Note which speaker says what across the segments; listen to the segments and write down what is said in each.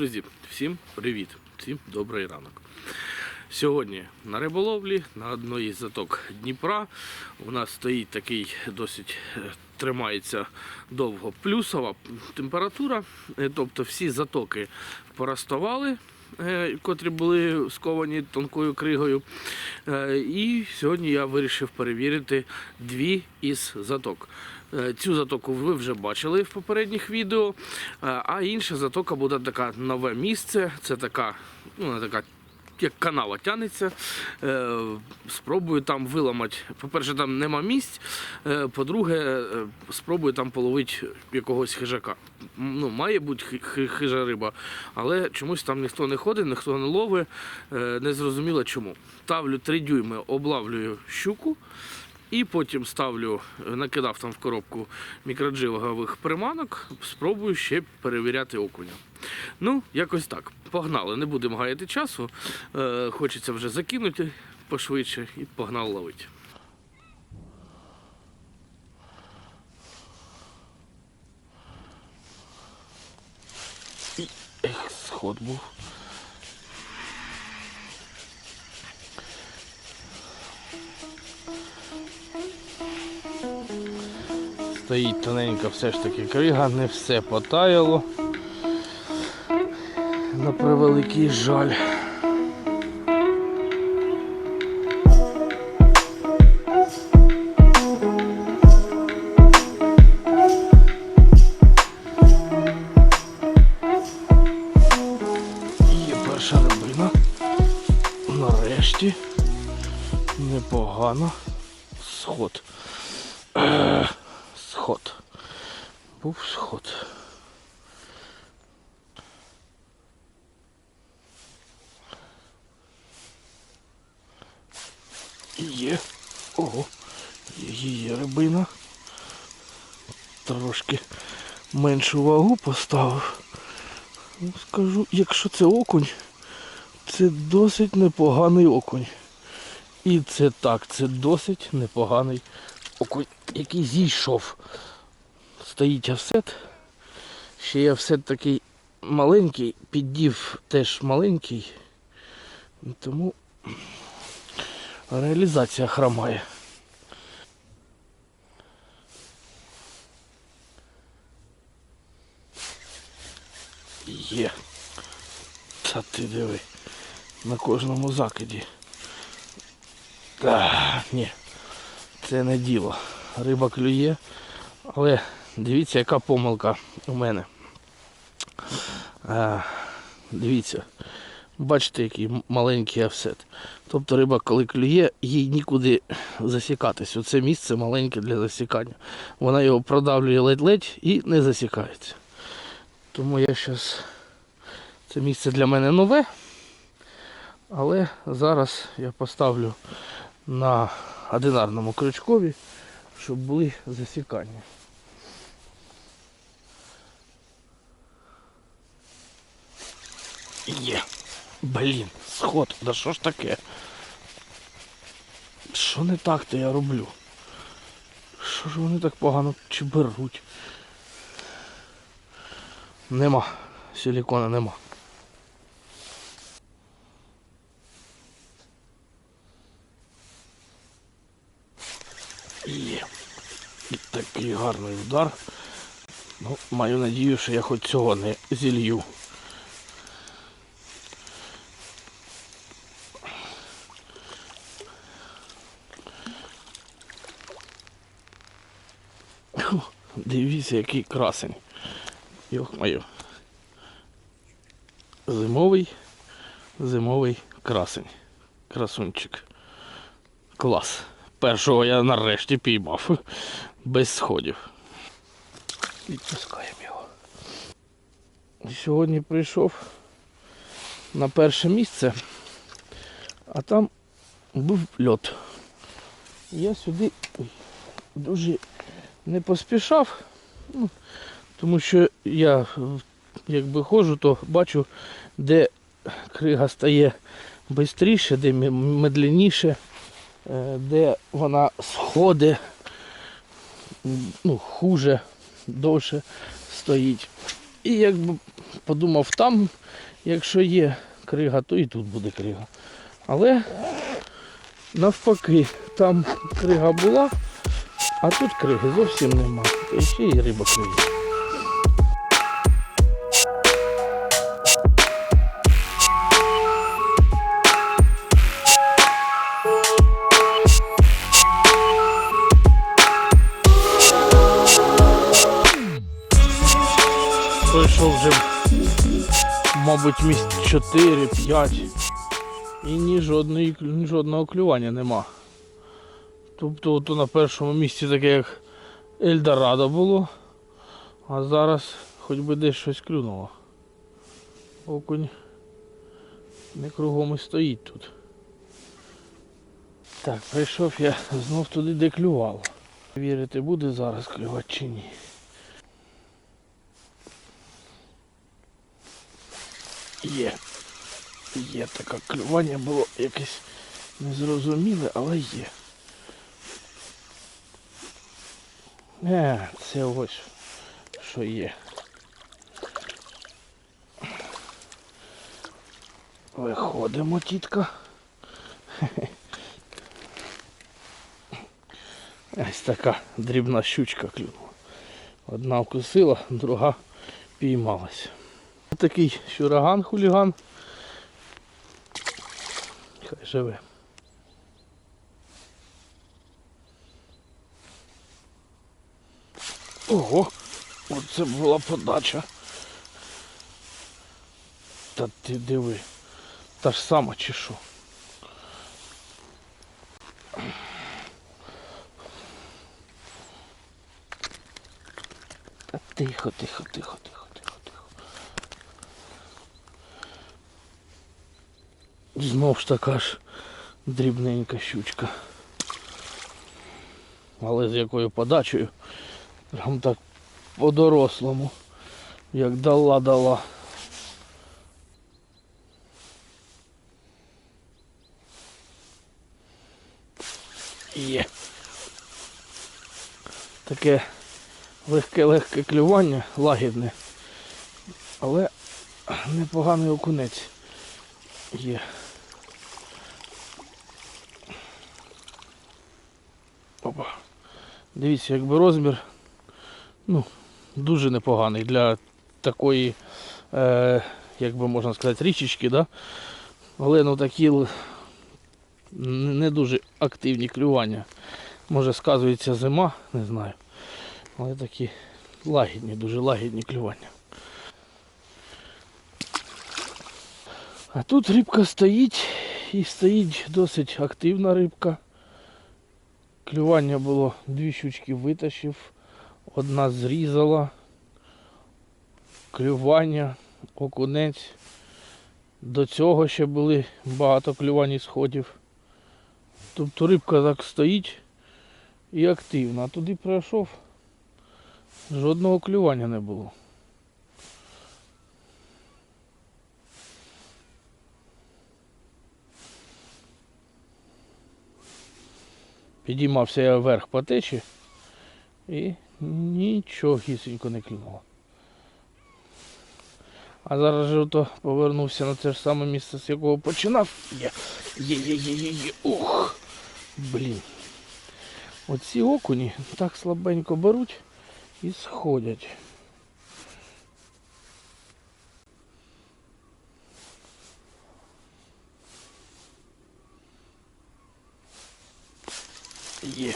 Speaker 1: Друзі, всім привіт, всім добрий ранок. Сьогодні на риболовлі на одній із заток Дніпра у нас стоїть такий досить е, тримається довго плюсова температура, Е, тобто всі затоки поростовали, е, котрі були сковані тонкою кригою. І сьогодні я вирішив перевірити дві із заток. Е, Цю затоку ви вже бачили в попередніх відео, е, а інша затока буде така нове місце. Це така, ну, така. Як канава тянеться, е, спробую там виламати. По-перше, там нема місць. По-друге, спробую там половити якогось хижака. Ну, має бути хи- хи- хижа риба, але чомусь там ніхто не ходить, ніхто не ловить. Не зрозуміло чому. Ставлю 3 дюйми, облавлюю щуку. І потім ставлю, е, накидав там в коробку мікродживових приманок, спробую ще перевіряти окуня. Ну, якось так. Погнали, не будемо гаяти часу. Е, хочеться вже закинути пошвидше і погнали ловити. Ех, сход був. Стоїть тоненько все ж таки крига, не все потаяло. На превеликий жаль. Є перша рибина. Нарешті. Непогано. Сход. Е, Сход. Був сход. Є. Ого. Є, рибина. Трошки меншу вагу поставив. Ну, Скажу, якщо це окунь, це досить непоганий окунь. І це так, це досить непоганий окунь, який зійшов. Стоїть офсет. Ще є офсет такий маленький, піддів теж маленький. Тому реалізація хромає. Є. Та ти диви. На кожному закиді. Та, ні. Це не діло. Риба клює. Але дивіться, яка помилка у мене. А, дивіться. Бачите, який маленький офсет. Тобто риба, коли клює, їй нікуди засікатись. Оце місце маленьке для засікання. Вона його продавлює ледь-ледь і не засікається. Тому я зараз. Це місце для мене нове. Але зараз я поставлю на одинарному крючкові, щоб були засікання. Є. Блін, сход, да що ж таке? Що не так то я роблю? Що ж вони так погано чи беруть? Нема. Силікона нема. Є. І такий гарний удар. Ну, маю надію, що я хоч цього не зілью. Дивіться, який красень. Йох мою. Зимовий, зимовий красень. Красунчик. Клас. Першого я нарешті піймав. Без сходів. Відпускаємо його. Сьогодні прийшов на перше місце, а там був льот. Я сюди дуже не поспішав, ну, тому що я якби ходжу, то бачу, де крига стає швидше, де медленніше, е, де вона сходить, ну, хуже, довше стоїть. І якби подумав, там, якщо є крига, то і тут буде крига. Але навпаки, там крига була, а тут криги зовсім нема. І ще й риба клює. Пройшов вже, мабуть, місць 4-5 і ні жодного клювання нема. Тобто ото на першому місці таке як Ельдорадо було, а зараз хоч би десь щось клюнуло. Окунь не кругом і стоїть тут. Так, прийшов я знов туди, де клювало. Вірити буде зараз клювати чи ні. Є. Є таке клювання було якесь незрозуміле, але є. Е, це ось що є. Виходимо, тітка. Ось така дрібна щучка клюнула. Одна вкусила, друга піймалась. Такий щураган, хуліган. Хай живе. Ого, оце була подача. Та ти диви. Та ж сама чи що? Тихо, тихо, тихо, тихо, тихо, тихо. Знов ж така ж дрібненька щучка. Але з якою подачею. Прям так по-дорослому. Як дала дала. Є. Таке легке-легке клювання, лагідне. Але непоганий окунець є. Опа. Дивіться, якби розмір ну, дуже непоганий для такої, е, як би можна сказати, річечки, да? але ну такі не дуже активні клювання. Може сказується зима, не знаю. Але такі лагідні, дуже лагідні клювання. А тут рибка стоїть і стоїть досить активна рибка. Клювання було, дві щучки витащив, одна зрізала. Клювання, окунець. До цього ще були багато клювань і сходів. Тобто рибка так стоїть і активна. А туди пройшов, жодного клювання не було. Підіймався я вверх по течі і нічого гісенько не клюнуло. А зараз же повернувся на те ж саме місце, з якого починав. Є, є, є, є, є. Ух! Блін. Оці окуні так слабенько беруть і сходять. Є.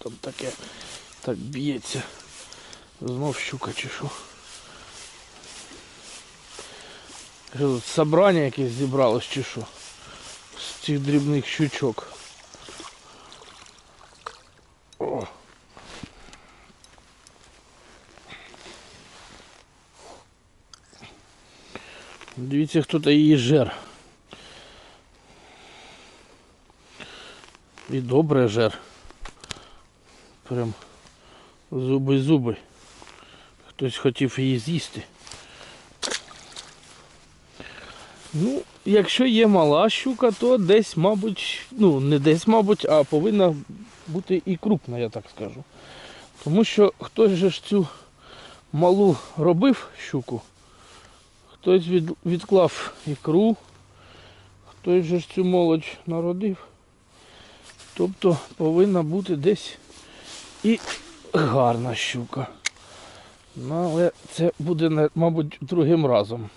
Speaker 1: там таке так б'ється. Знов щука чи що. Що тут собрання якесь зібралось чи що? З цих дрібних щучок. О. Дивіться, хто то її жер. І добре жер. Прям зуби-зуби. Хтось хотів її з'їсти. Ну, якщо є мала щука, то десь, мабуть, ну не десь, мабуть, а повинна бути і крупна, я так скажу. Тому що хтось же ж цю малу робив щуку, хтось від, відклав ікру, хтось же ж цю молодь народив. Тобто повинна бути десь і гарна щука. Ну, але це буде, мабуть, другим разом.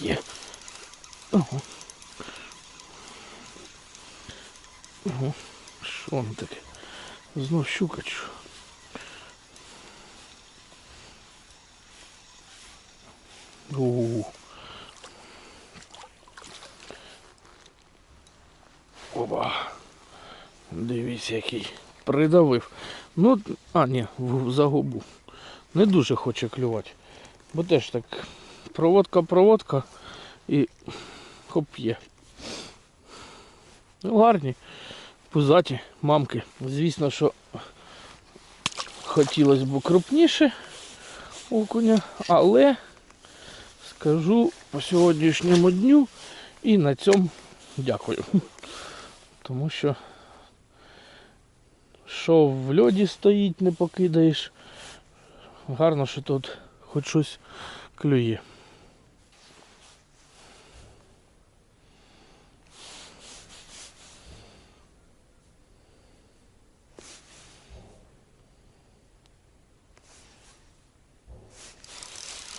Speaker 1: Є. Ого. Ого. Що воно таке? Знов щука чи У. Дивіться, який. Придавив. Ну, а, ні, за губу. Не дуже хоче клювати. Бо теж так проводка, проводка і хоп є. Ну, гарні, пузаті мамки. Звісно, що хотілося б крупніше окуня, але скажу по сьогоднішньому дню і на цьому дякую. Тому що що в льоді стоїть, не покидаєш. Гарно, що тут хоч щось клює.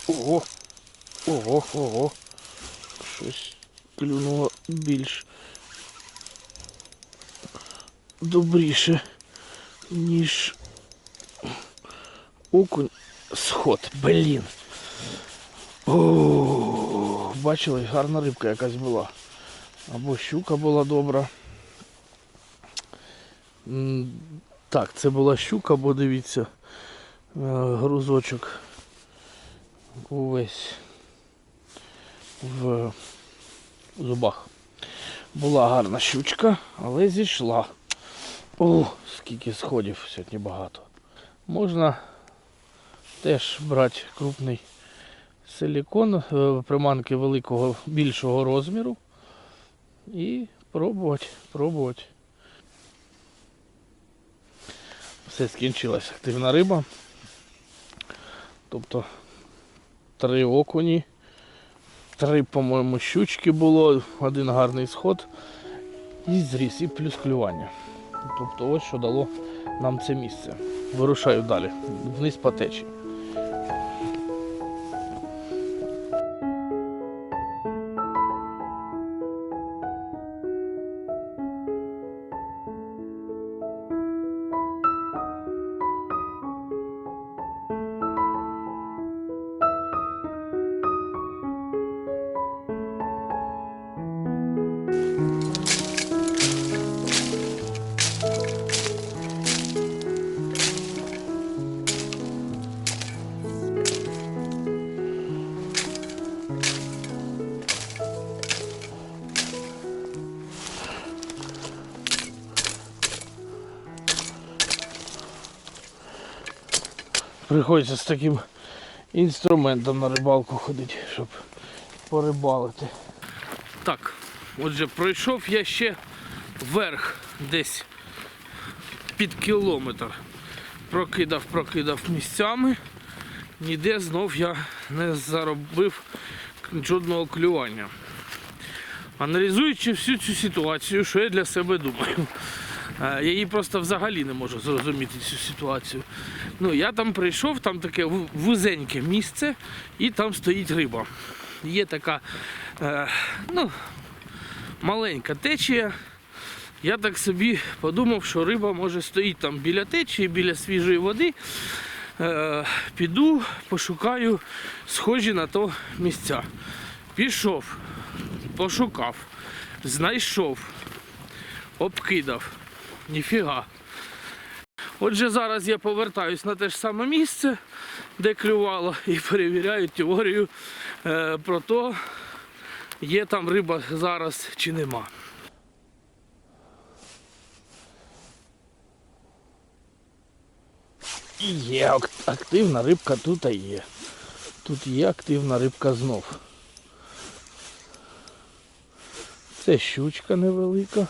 Speaker 1: Ого, ого, ого. Щось клюнуло більш добріше, ніж окунь сход. Блін. О, бачили, гарна рибка якась була. Або щука була добра. Так, це була щука, бо дивіться, е, грузочок увесь в зубах. Була гарна щучка, але зійшла. О, скільки сходів сьогодні багато. Можна теж брати крупний силікон, е, приманки великого більшого розміру і пробувати, пробувати. Все скінчилась активна риба. Тобто три окуні, три, по-моєму, щучки було, один гарний сход і зріс, і плюс клювання. Тобто ось що дало нам це місце. Вирушаю далі, вниз по течії. Приходиться з таким інструментом на рибалку ходити, щоб порибалити. Так, отже, пройшов я ще вверх десь під кілометр. Прокидав, прокидав місцями. Ніде знов я не заробив жодного клювання. Аналізуючи всю цю ситуацію, що я для себе думаю. Е, Я її просто взагалі не можу зрозуміти цю ситуацію. Ну, я там прийшов, там таке вузеньке місце, і там стоїть риба. Є така е, ну, маленька течія. Я так собі подумав, що риба може стоїть там біля течії, біля свіжої води. Е, піду, пошукаю схожі на то місця. Пішов, пошукав, знайшов, обкидав. Ніфіга. Отже, зараз я повертаюсь на те ж саме місце, де клювало, і перевіряю теорію е, про те, є там риба зараз чи нема. Є активна рибка тут є. Тут є активна рибка знов. Це щучка невелика.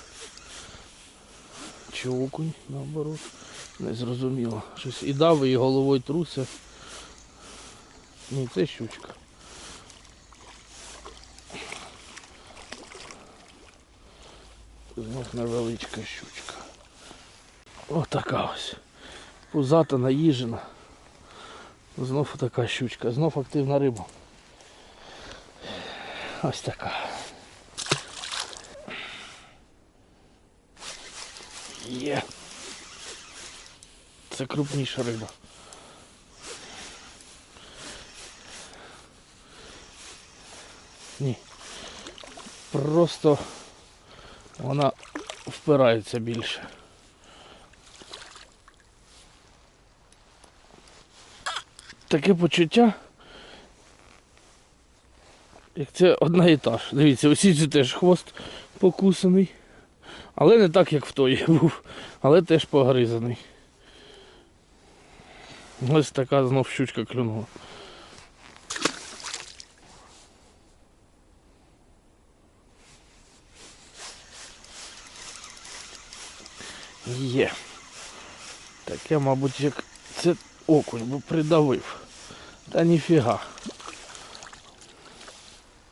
Speaker 1: чи окунь, наоборот. Не зрозуміло. Щось і дави, і головою труся. Ні, це щучка. Знов невеличка щучка. Отака ось. Пузата наїжена. Знов така щучка, знов активна риба. Ось така. Є. Це крупніша риба. Ні. Просто вона впирається більше. Таке почуття. Як це одна і та ж. Дивіться, ось це теж хвост покусаний. Але не так, як в той був, але теж погризаний. Ось така знов щучка клюнула. Є. Таке, мабуть, як це окунь, бо придавив. Та ніфіга.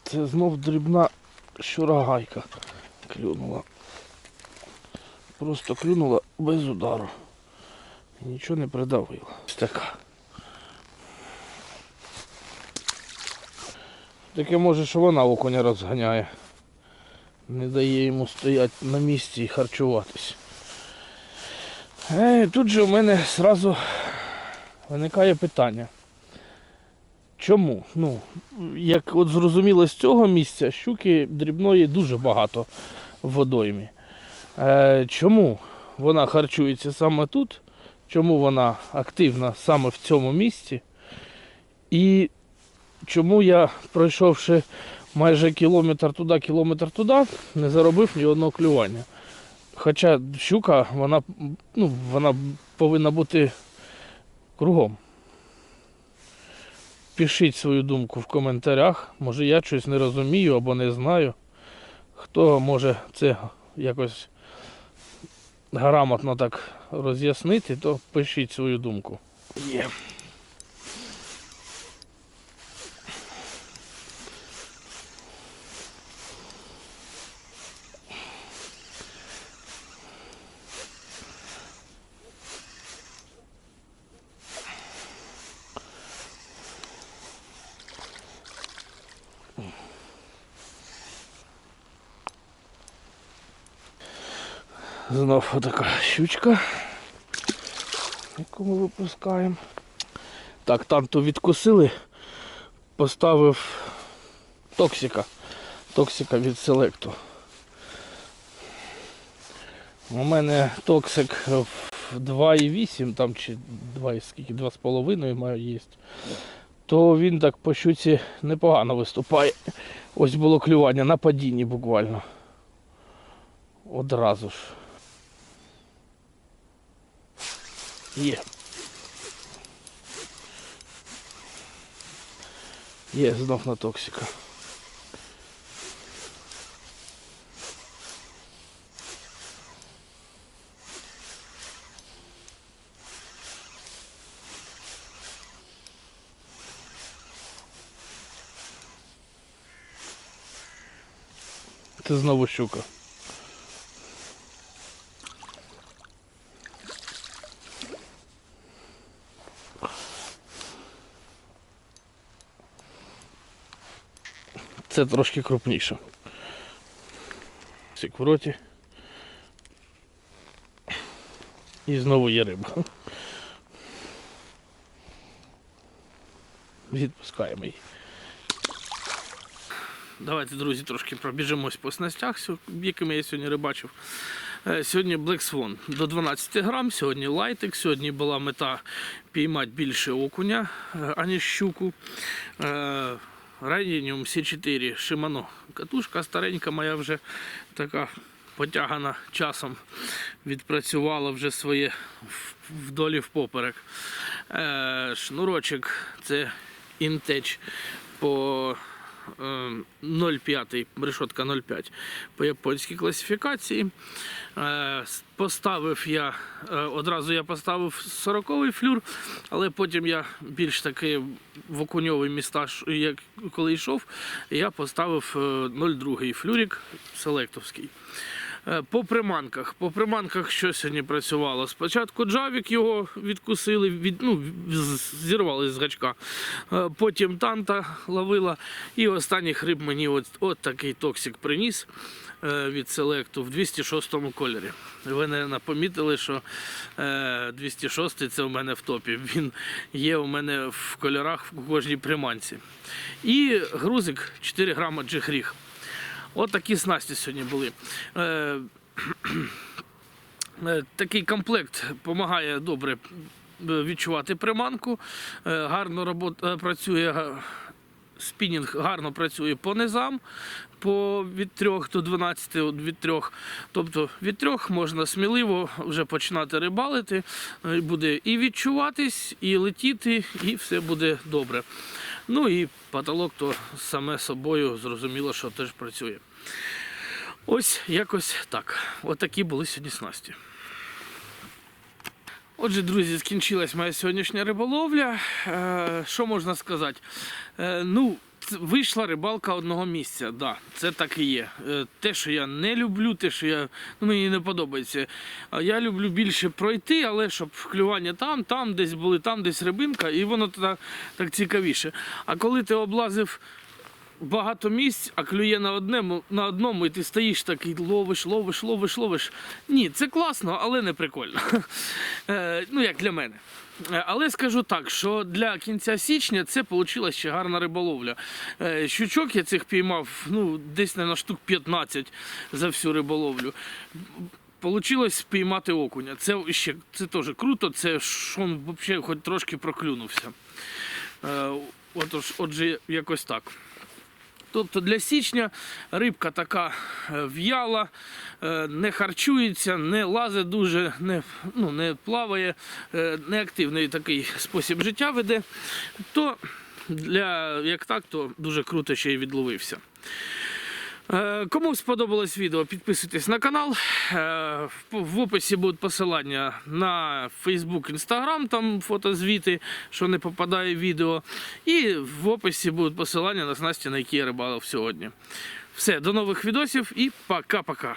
Speaker 1: Це знов дрібна щурагайка клюнула. Просто клюнула без удару. І нічого не придавила. Ось така. Таке може, що вона окуня розганяє. Не дає йому стояти на місці і харчуватись. Е, тут же у мене зразу виникає питання. Чому? Ну, як от зрозуміло з цього місця, щуки дрібної дуже багато в водоймі. Е, чому вона харчується саме тут? Чому вона активна саме в цьому місці? І чому я, пройшовши майже кілометр туди, кілометр туди, не заробив ні одного клювання? Хоча щука, вона, ну, вона повинна бути кругом. Пишіть свою думку в коментарях. Може я щось не розумію або не знаю. Хто може це якось грамотно так роз'яснити, то пишіть свою думку. Є. Знов така щучка, яку ми випускаємо. Так, там то відкусили, поставив токсика. Токсика від селекту. У мене токсик в 2,8 там чи 2, скільки, 2,5 маю їсти. То він так по щуці непогано виступає. Ось було клювання на падінні буквально. Одразу ж. Є. Є, знов на токсика. Це знову щука. Це трошки крупніше. Сік в роті. І знову є риба. Відпускаємо її. Давайте, друзі, трошки пробіжимось по снастях, якими я сьогодні рибачив. Е, Сьогодні Black Swan до 12 грам, сьогодні лайтик, сьогодні була мета піймати більше окуня, е, аніж щуку. Радініум С4 Шимано. Катушка старенька моя вже така потягана часом. Відпрацювала вже своє вдолі впоперек. Е, Шнурочок це інтеч по 0,5, решетка 0,5 по японській класифікації. Е, Поставив я е, одразу я поставив 40-й флюр, але потім я більш таки в окуньовий міста, як коли йшов, я поставив е, 0,2 флюрик селектовський. Е, По приманках. По приманках що сьогодні працювало? Спочатку джавік його відкусили, від, ну, зірвали з гачка. Е, Потім танта ловила. І останній риб мені от, от такий токсик приніс е, від селекту в 206 кольорі. Ви, мабуть, помітили, що е, 206 це у мене в топі. Він є у мене в кольорах в кожній приманці. І грузик 4 грама джихріг. От такі снасті сьогодні були. Е, е, такий комплект допомагає добре е, відчувати приманку. Гарно працює. Спінінг гарно працює по низам, по від 3 до 12, от від 3. Тобто від 3 можна сміливо вже починати рибалити. Е, Буде і відчуватись, і летіти, і все буде добре. Ну і потолок то саме собою зрозуміло, що теж працює. Ось якось так. От були сьогодні снасті. Отже, друзі, скінчилась моя сьогоднішня риболовля. Е, що можна сказати? Е, ну, вийшла рибалка одного місця. Да, це так і є. Е, те, що я не люблю, те, що я, ну, мені не подобається. Я люблю більше пройти, але щоб клювання там, там десь були, там десь рибинка, і воно так, так цікавіше. А коли ти облазив багато місць, а клює на одному, на одному, і ти стоїш такий, ловиш, ловиш, ловиш, ловиш. Ні, це класно, але не прикольно. Е, ну, як для мене. Е, Але скажу так, що для кінця січня це вийшла ще гарна риболовля. Е, Щучок я цих піймав ну, десь на штук 15 за всю риболовлю. Получилось спіймати окуня. Це ще це теж круто, це він взагалі хоч трошки проклюнувся. Отож, отже, якось так. Тобто для січня рибка така е, в'яла, е, не харчується, не лазить дуже, не, ну, не плаває, е, неактивний такий спосіб життя веде. То для як так, то дуже круто ще й відловився. Е, Кому сподобалось відео, підписуйтесь на канал. Е, В в описі будуть посилання на Facebook, Instagram, там фотозвіти, що не попадає відео. І в описі будуть посилання на снасті, на які я рибалив сьогодні. Все, до нових відосів і пока-пока.